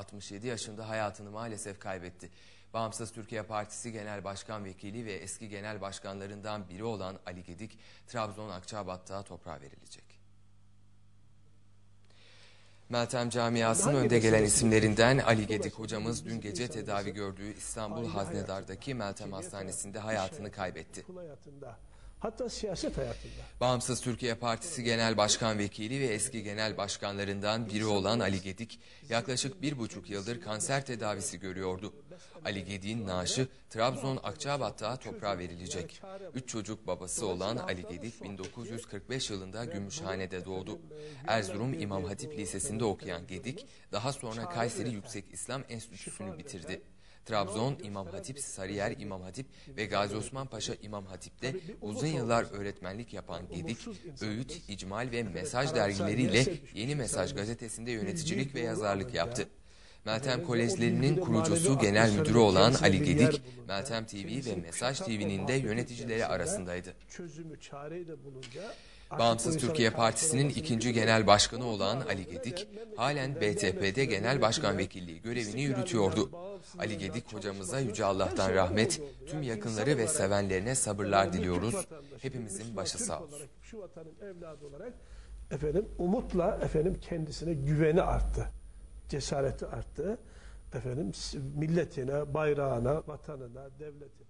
67 yaşında hayatını maalesef kaybetti. Bağımsız Türkiye Partisi Genel Başkan Vekili ve eski genel başkanlarından biri olan Ali Gedik, Trabzon Akçabat'ta toprağa verilecek. Meltem Camiası'nın önde gelen isimlerinden Ali Gedik hocamız dün gece tedavi gördüğü İstanbul Haznedar'daki Meltem Hastanesi'nde hayatını kaybetti. Hatta siyaset hayatında. Bağımsız Türkiye Partisi Genel Başkan Vekili ve eski genel başkanlarından biri olan Ali Gedik, yaklaşık bir buçuk yıldır kanser tedavisi görüyordu. Ali Gedik'in naaşı Trabzon Akçabat'ta toprağa verilecek. Üç çocuk babası olan Ali Gedik 1945 yılında Gümüşhane'de doğdu. Erzurum İmam Hatip Lisesi'nde okuyan Gedik, daha sonra Kayseri Yüksek İslam Enstitüsü'nü bitirdi. Trabzon İmam Hatip, Sarıyer İmam Hatip ve Gazi Osman Paşa İmam Hatip'te uzun yıllar öğretmenlik yapan Gedik, Öğüt, İcmal ve Mesaj dergileriyle Yeni Mesaj gazetesinde yöneticilik ve yazarlık yaptı. Meltem Kolejlerinin kurucusu genel müdürü olan Ali Gedik, Meltem TV ve Mesaj TV'nin de yöneticileri arasındaydı. Çözümü çareyi de bulunca Bağımsız Türkiye Partisi'nin ikinci genel başkanı olan Ali Gedik, halen BTP'de genel başkan vekilliği görevini yürütüyordu. Ali Gedik hocamıza Yüce Allah'tan rahmet, tüm yakınları ve sevenlerine sabırlar diliyoruz. Hepimizin başı sağ olsun. Şu vatanın evladı olarak efendim umutla efendim kendisine güveni arttı. Cesareti arttı. Efendim milletine, bayrağına, vatanına, devletine.